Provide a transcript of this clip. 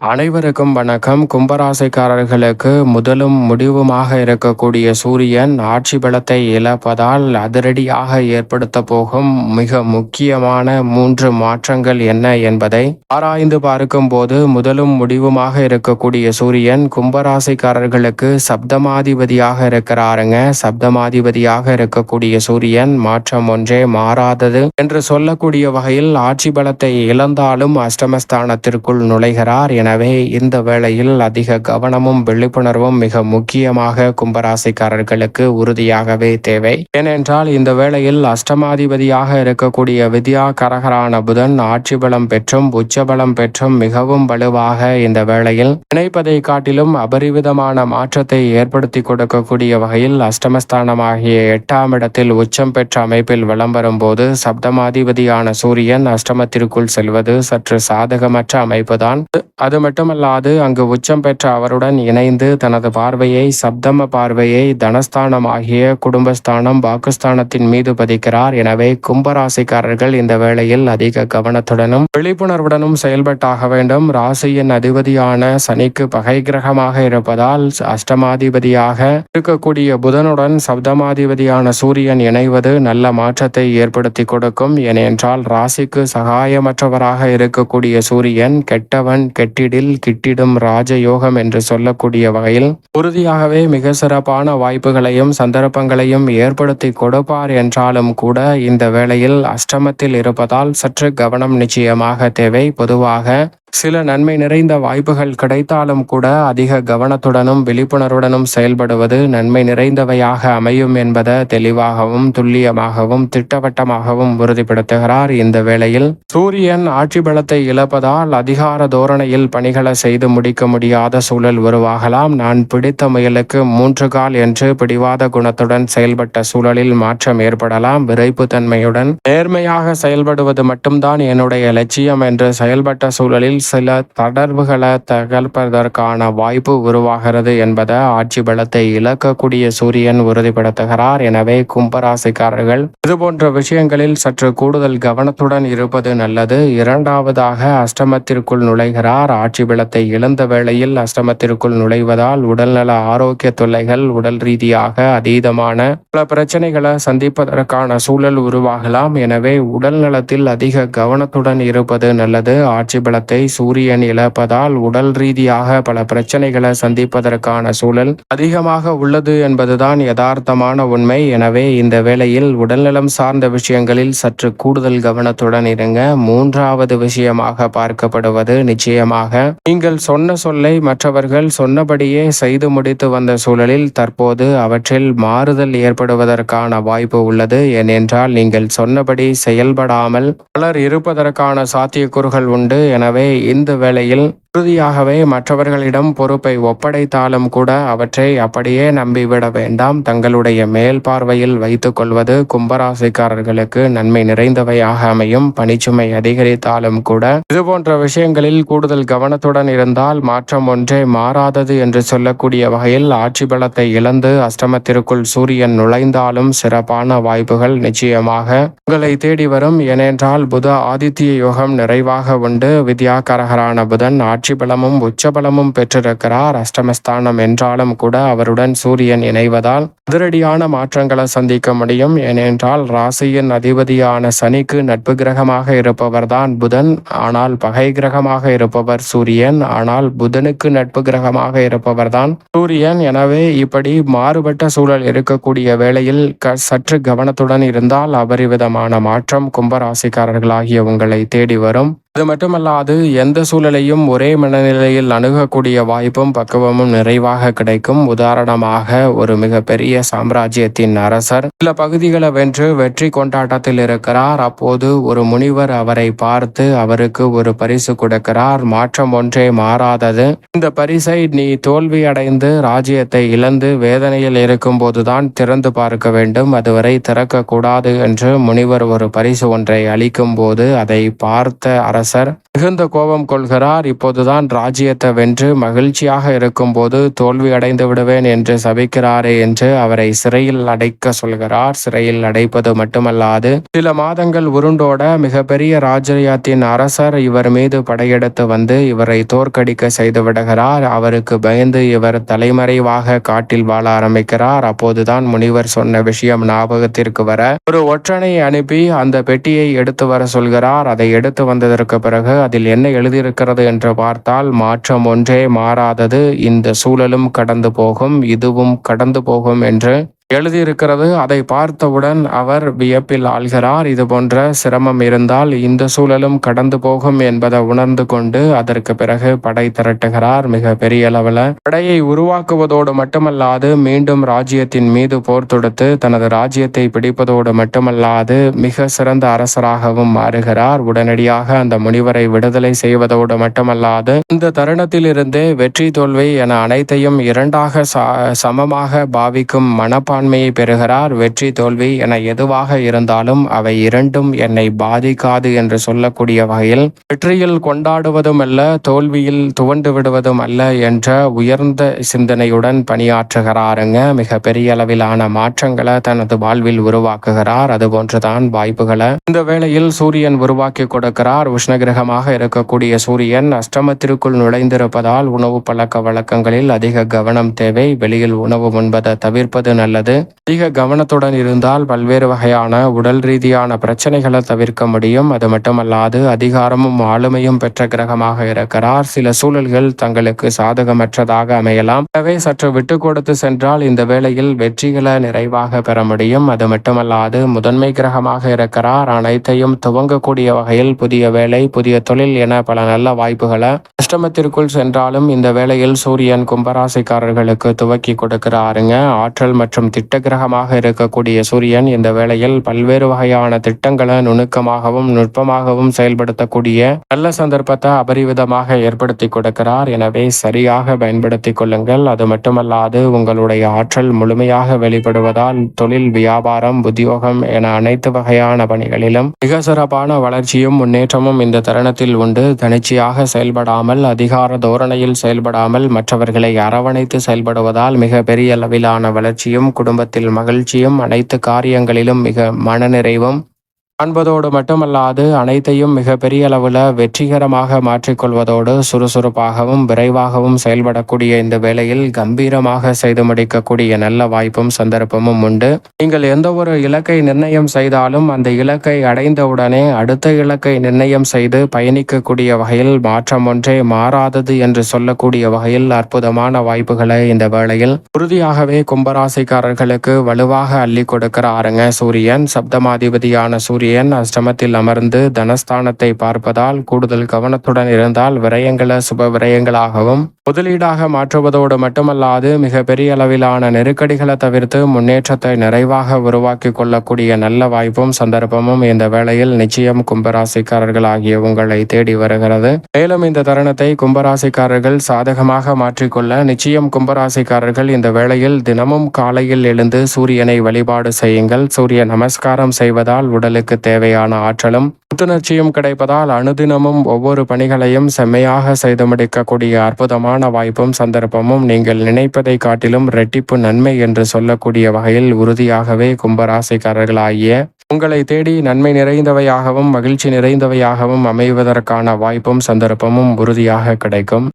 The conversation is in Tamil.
அனைவருக்கும் வணக்கம். கும்பராசிக்காரர்களுக்கு முதலும் முடிவுமாக இருக்கக்கூடிய சூரியன் ஆட்சி பலத்தை இழப்பதால் அதிரடியாக ஏற்படுத்த போகும் மிக முக்கியமான மூன்று மாற்றங்கள் என்ன என்பதை ஆராய்ந்து பார்க்கும் போது முதலும் முடிவுமாக இருக்கக்கூடிய சூரியன் கும்பராசிக்காரர்களுக்கு சப்தமாதிபதியாக இருக்கிறாருங்க. சப்தமாதிபதியாக இருக்கக்கூடிய சூரியன் மாற்றம் ஒன்றே மாறாதது என்று சொல்லக்கூடிய வகையில் ஆட்சி பலத்தை இழந்தாலும் அஷ்டமஸ்தானத்திற்குள் நுழைகிறார். எனவே இந்த வேளையில் அதிக கவனமும் விழிப்புணர்வும் மிக முக்கியமாக கும்பராசிக்காரர்களுக்கு உறுதியாகவே தேவை. ஏனென்றால் இந்த வேளையில் அஷ்டமாதிபதியாக இருக்கக்கூடிய வித்யா கரகரான புதன் ஆட்சி பலம் பெற்றும் உச்சபலம் பெற்றும் மிகவும் வலுவாக இந்த வேளையில் நினைப்பதை காட்டிலும் அபரிவிதமான மாற்றத்தை ஏற்படுத்தி கொடுக்கக்கூடிய வகையில் அஷ்டமஸ்தானமாகிய எட்டாம் இடத்தில் உச்சம் பெற்ற அமைப்பில் விளம்பரும் போது சப்தமாதிபதியான சூரியன் அஷ்டமத்திற்குள் செல்வது சற்று சாதகமற்ற அமைப்புதான். அது அது மட்டுமல்லாது அங்கு உச்சம் பெற்ற அவருடன் இணைந்து தனது பார்வையை சப்தம பார்வையை தனஸ்தானம் ஆகிய குடும்பஸ்தானம் பாக்குஸ்தானத்தின் மீது பதிக்கிறார். எனவே கும்பராசிக்காரர்கள் இந்த வேளையில் அதிக கவனத்துடனும் விழிப்புணர்வுடனும் செயல்பட்டாக வேண்டும். ராசியின் அதிபதியான சனிக்கு பகை கிரகமாக இருப்பதால் அஷ்டமாதிபதியாக இருக்கக்கூடிய புதனுடன் சப்தமாதிபதியான சூரியன் இணைவது நல்ல மாற்றத்தை ஏற்படுத்தி கொடுக்கும். ஏனென்றால் ராசிக்கு சகாயமற்றவராக இருக்கக்கூடிய சூரியன் கெட்டவன் கெட்டி வீடில் கிட்டிடும் ராஜயோகம் என்று சொல்லக்கூடிய வகையில் உறுதியாகவே மிக சிறப்பான வாய்ப்புகளையும் சந்தர்ப்பங்களையும் ஏற்படுத்தி கொடுப்பார் என்றாலும் கூட இந்த வேளையில் அஷ்டமத்தில் இருப்பதால் சற்று கவனம் நிச்சயமாக தேவை. பொதுவாக சில நன்மை நிறைந்த வாய்ப்புகள் கிடைத்தாலும் கூட அதிக கவனத்துடனும் விழிப்புணர்வுடனும் செயல்படுவது நன்மை நிறைந்தவையாக அமையும் என்பதை தெளிவாகவும் துல்லியமாகவும் திட்டவட்டமாகவும் உறுதிப்படுத்துகிறார் இந்த வேளையில். சூரியன் ஆட்சி பலத்தை இழப்பதால் அதிகார தோரணையில் பணிகளை செய்து முடிக்க முடியாத சூழல் உருவாகலாம். நான் பிடித்த முயலுக்கு மூன்று கால் என்று பிடிவாத குணத்துடன் செயல்பட்ட சூழலில் மாற்றம் ஏற்படலாம். விரைப்பு தன்மையுடன் நேர்மையாக செயல்படுவது மட்டும்தான் என்னுடைய லட்சியம் என்று செயல்பட்ட சூழலில் சில தொடர்புகளை தகர்ப்பதற்கான வாய்ப்பு உருவாகிறது என்பதை ஆட்சி பலத்தை இழக்கக்கூடிய சூரியன் உறுதிப்படுத்துகிறார். எனவே கும்பராசிக்காரர்கள் இதுபோன்ற விஷயங்களில் சற்று கூடுதல் கவனத்துடன் இருப்பது நல்லது. இரண்டாவதாக அஷ்டமத்திற்குள் நுழைகிறார். ஆட்சி பலத்தை இழந்த வேளையில் அஷ்டமத்திற்குள் நுழைவதால் உடல்நல ஆரோக்கிய தொல்லைகள் உடல் ரீதியாக அதீதமான பல பிரச்சனைகளை சந்திப்பதற்கான சூழல் உருவாகலாம். எனவே உடல் நலத்தில் அதிக கவனத்துடன் இருப்பது நல்லது. ஆட்சி பலத்தை சூரியன் இழப்பதால் உடல் ரீதியாக பல பிரச்சனைகளை சந்திப்பதற்கான சூழல் அதிகமாக உள்ளது என்பதுதான் யதார்த்தமான உண்மை. எனவே இந்த வேளையில் உடல்நலம் சார்ந்த விஷயங்களில் சற்று கூடுதல் கவனத்துடன் இருங்க. மூன்றாவது விஷயமாக பார்க்கப்படுவது நிச்சயமாக நீங்கள் சொன்ன சொல்லை மற்றவர்கள் சொன்னபடியே செய்து முடித்து வந்த சூழலில் தற்போது அவற்றில் மாறுதல் ஏற்படுவதற்கான வாய்ப்பு உள்ளது. ஏனென்றால் நீங்கள் சொன்னபடி செயல்படாமல் பலர் இருப்பதற்கான சாத்தியக்கூறுகள் உண்டு. எனவே இந்த வேளையில் உறுதியாகவே மற்றவர்களிடம் பொறுப்பை ஒப்படைத்தாலும் கூட அவற்றை அப்படியே நம்பிவிட வேண்டாம். தங்களுடைய மேல் பார்வையில் வைத்துக் கொள்வது கும்பராசிக்காரர்களுக்கு நன்மை நிறைந்தவையாக அமையும். பணிச்சுமை அதிகரித்தாலும் கூட இதுபோன்ற விஷயங்களில் கூடுதல் கவனத்துடன் இருந்தால் மாற்றம் ஒன்றே மாறாதது என்று சொல்லக்கூடிய வகையில் ஆட்சி பலத்தை இழந்து அஷ்டமத்திற்குள் சூரியன் நுழைந்தாலும் சிறப்பான வாய்ப்புகள் நிச்சயமாக உங்களை தேடி வரும். ஏனென்றால் புத ஆதித்ய யோகம் நிறைவாக உண்டு. வித்யாகரகரான புதன் ஆட்சி ஆட்சி பலமும் உச்ச பலமும் பெற்றிருக்கிறார். அஷ்டமஸ்தானம் என்றாலும் கூட அவருடன் சூரியன் இணைவதால் அதிரடியான மாற்றங்களை சந்திக்க முடியும். ஏனென்றால் ராசியின் அதிபதியான சனிக்கு நட்பு கிரகமாக இருப்பவர்தான் புதன். ஆனால் பகை கிரகமாக இருப்பவர் சூரியன். ஆனால் புதனுக்கு நட்பு கிரகமாக இருப்பவர்தான் சூரியன். எனவே இப்படி மாறுபட்ட சூழல் இருக்கக்கூடிய வேளையில் சற்று கவனத்துடன் இருந்தால் அபரிவிதமான மாற்றம் கும்பராசிக்காரர்களாகிய உங்களை தேடி வரும். அது மட்டுமல்லாது எந்த சூழலையும் ஒரே மனநிலையில் அணுகக்கூடிய வாய்ப்பும் பக்குவமும் நிறைவாக கிடைக்கும். உதாரணமாக ஒரு மிகப்பெரிய சாம்ராஜ்யத்தின் அரசர் சில பகுதிகளை வென்று வெற்றி கொண்டாட்டத்தில் இருக்கிறார். அப்போது ஒரு முனிவர் அவரை பார்த்து அவருக்கு ஒரு பரிசு கொடுக்கிறார். மாற்றம் ஒன்றே மாறாதது. இந்த பரிசை நீ தோல்வி அடைந்து ராஜ்யத்தை இழந்து வேதனையில் இருக்கும் போதுதான் திறந்து பார்க்க வேண்டும். அதுவரை திறக்க கூடாது என்று முனிவர் ஒரு பரிசு ஒன்றை அளிக்கும் போது அதை பார்த்த அரசர் அரசர் மிகுந்த கோபம் கொள்கிறார். இப்போதுதான் ராஜ்யத்தை வென்று மகிழ்ச்சியாக இருக்கும்போது தோல்வி அடைந்து விடுவேன் என்று சபிக்கிறாரே என்று அவரை சிறையில் அடைக்க சொல்கிறார். சிறையில் அடைப்பது மட்டுமல்லாது சில மாதங்கள் உருண்டோட மிகப்பெரிய ராஜ்யத்தின் அரசர் இவர் மீது படையெடுத்து வந்து இவரை தோற்கடிக்க செய்து விடுகிறார். அவருக்கு பயந்து இவர் தலைமறைவாக காட்டில் வாழ ஆரம்பிக்கிறார். அப்போதுதான் முனிவர் சொன்ன விஷயம் ஞாபகத்திற்கு வர ஒரு ஒற்றனை அனுப்பி அந்த பெட்டியை எடுத்து வர சொல்கிறார். அதை எடுத்து வந்ததற்கு பிறகு அதில் என்ன எழுதியிருக்கிறது என்று பார்த்தால் மாற்றம் ஒன்றே மாறாதது. இந்த சூழலும் கடந்து போகும். இதுவும் கடந்து போகும் என்று எழுதியிருக்கிறது. அதை பார்த்தவுடன் அவர் வியப்பில் ஆள்கிறார். இது போன்ற சிரமம் இருந்தால் இந்த சூழலும் கடந்து போகும் என்பதை உணர்ந்து கொண்டு அதற்கு பிறகு படை திரட்டுகிறார். மிக பெரிய அளவில் படையை உருவாக்குவதோடு மட்டுமல்லாது மீண்டும் ராஜ்யத்தின் மீது போர் தொடுத்து தனது ராஜ்யத்தை பிடிப்பதோடு மட்டுமல்லாது மிக சிறந்த அரசராகவும் மாறுகிறார். உடனடியாக அந்த முனிவரை விடுதலை செய்வதோடு மட்டுமல்லாது இந்த தருணத்திலிருந்தே வெற்றி தோல்வி என அனைத்தையும் இரண்டாக சமமாக பாவிக்கும் மனப்பா மனப்பான்மையை பெறுகிறார் வெற்றி தோல்வி என எதுவாக இருந்தாலும் அவை இரண்டும் என்னை பாதிக்காது என்று சொல்லக்கூடிய வகையில் வெற்றியில் கொண்டாடுவதும் அல்ல தோல்வியில் துவண்டு விடுவதும் அல்ல என்ற உயர்ந்த சிந்தனையுடன் பணியாற்றுகிறாருங்க. மிக பெரிய அளவிலான மாற்றங்களை தனது வாழ்வில் உருவாக்குகிறார். அதுபோன்றுதான் வாய்ப்புகளை இந்த வேளையில் சூரியன் உருவாக்கி கொடுக்கிறார். உஷ்ணகிரகமாக இருக்கக்கூடிய சூரியன் அஷ்டமத்திற்குள் நுழைந்திருப்பதால் உணவு பழக்க வழக்கங்களில் அதிக கவனம் தேவை. வெளியில் உணவு உண்பதை தவிர்ப்பது நல்லது. உள்ளது அதிக கவனத்துடன் இருந்தால் பல்வேறு வகையான உடல் ரீதியான பிரச்சனைகளை தவிர்க்க முடியும். அது மட்டுமல்லாது அதிகாரமும் ஆளுமையும் பெற்ற கிரகமாக இருக்கிறார். சில சூழல்கள் தங்களுக்கு சாதகமற்றதாக அமையலாம். எனவே சற்று விட்டு கொடுத்து சென்றால் இந்த வேளையில் வெற்றிகளை நிறைவாக பெற முடியும். அது மட்டுமல்லாது முதன்மை கிரகமாக இருக்கிறார். அனைத்தையும் துவங்கக்கூடிய வகையில் புதிய வேலை புதிய தொழில் என பல நல்ல வாய்ப்புகளை அஷ்டமத்திற்குள் சென்றாலும் இந்த வேளையில் சூரியன் கும்பராசிக்காரர்களுக்கு துவக்கி கொடுக்கிறாருங்க. ஆற்றல் மற்றும் திட்ட கிரகமாக இருக்கக்கூடிய சூரியன் இந்த வேளையில் பல்வேறு வகையான திட்டங்களை நுணுக்கமாகவும் நுட்பமாகவும் செயல்படுத்தக்கூடிய நல்ல சந்தர்ப்பத்தை அபரிவிதமாக ஏற்படுத்தி கொடுக்கிறார். எனவே சரியாக பயன்படுத்தி கொள்ளுங்கள். அது மட்டுமல்லாது உங்களுடைய ஆற்றல் முழுமையாக வெளிப்படுவதால் தொழில் வியாபாரம் உத்தியோகம் என அனைத்து வகையான பணிகளிலும் மிக சிறப்பான வளர்ச்சியும் முன்னேற்றமும் இந்த தருணத்தில் உண்டு. தனிச்சையாக செயல்படாமல் அதிகார தோரணையில் செயல்படாமல் மற்றவர்களை அரவணைத்து செயல்படுவதால் மிக பெரிய அளவிலான வளர்ச்சியும் குடும்பத்தில் மகிழ்ச்சியும் அனைத்து காரியங்களிலும் மிக மனநிறைவும் காண்பதோடு மட்டுமல்லாது அனைத்தையும் மிக பெரிய அளவில் வெற்றிகரமாக மாற்றிக்கொள்வதோடு சுறுசுறுப்பாகவும் விரைவாகவும் செயல்படக்கூடிய இந்த வேளையில் கம்பீரமாக செய்து முடிக்கக்கூடிய நல்ல வாய்ப்பும் சந்தர்ப்பமும் உண்டு. நீங்கள் எந்த ஒரு இலக்கை நிர்ணயம் செய்தாலும் அந்த இலக்கை அடைந்தவுடனே அடுத்த இலக்கை நிர்ணயம் செய்து பயணிக்கக்கூடிய வகையில் மாற்றம் ஒன்றே மாறாதது என்று சொல்லக்கூடிய வகையில் அற்புதமான வாய்ப்புகளை இந்த வேளையில் உறுதியாகவே கும்பராசிக்காரர்களுக்கு வலுவாக அள்ளி கொடுக்கிறாருங்க சூரியன். சப்தமாதிபதியான சூரியன் சூரியன் அஷ்டமத்தில் அமர்ந்து தனஸ்தானத்தை பார்ப்பதால் கூடுதல் கவனத்துடன் இருந்தால் விரயங்களை சுப விரயங்களாகவும் முதலீடாக மாற்றுவதோடு மட்டுமல்லாது மிக பெரிய அளவிலான நெருக்கடிகளை தவிர்த்து முன்னேற்றத்தை நிறைவாக உருவாக்கி கொள்ளக்கூடிய நல்ல வாய்ப்பும் சந்தர்ப்பமும் இந்த வேளையில் நிச்சயம் கும்பராசிக்காரர்கள் ஆகிய உங்களை தேடி வருகிறது. மேலும் இந்த தருணத்தை கும்பராசிக்காரர்கள் சாதகமாக மாற்றிக்கொள்ள நிச்சயம் கும்பராசிக்காரர்கள் இந்த வேளையில் தினமும் காலையில் எழுந்து சூரியனை வழிபாடு செய்யுங்கள். சூரிய நமஸ்காரம் செய்வதால் உடலுக்கு தேவையான ஆற்றலும் புத்துணர்ச்சியும் கிடைப்பதால் அனுதினமும் ஒவ்வொரு பணிகளையும் செம்மையாக செய்து முடிக்கக்கூடிய அற்புதமான வாய்ப்பும் சந்தர்ப்பமும் நீங்கள் நினைப்பதை காட்டிலும் ரெட்டிப்பு நன்மை என்று சொல்லக்கூடிய வகையில் உறுதியாகவே கும்பராசிக்காரர்களாகிய உங்களை தேடி நன்மை நிறைந்தவையாகவும் மகிழ்ச்சி நிறைந்தவையாகவும் அமைவதற்கான வாய்ப்பும் சந்தர்ப்பமும் உறுதியாக கிடைக்கும்.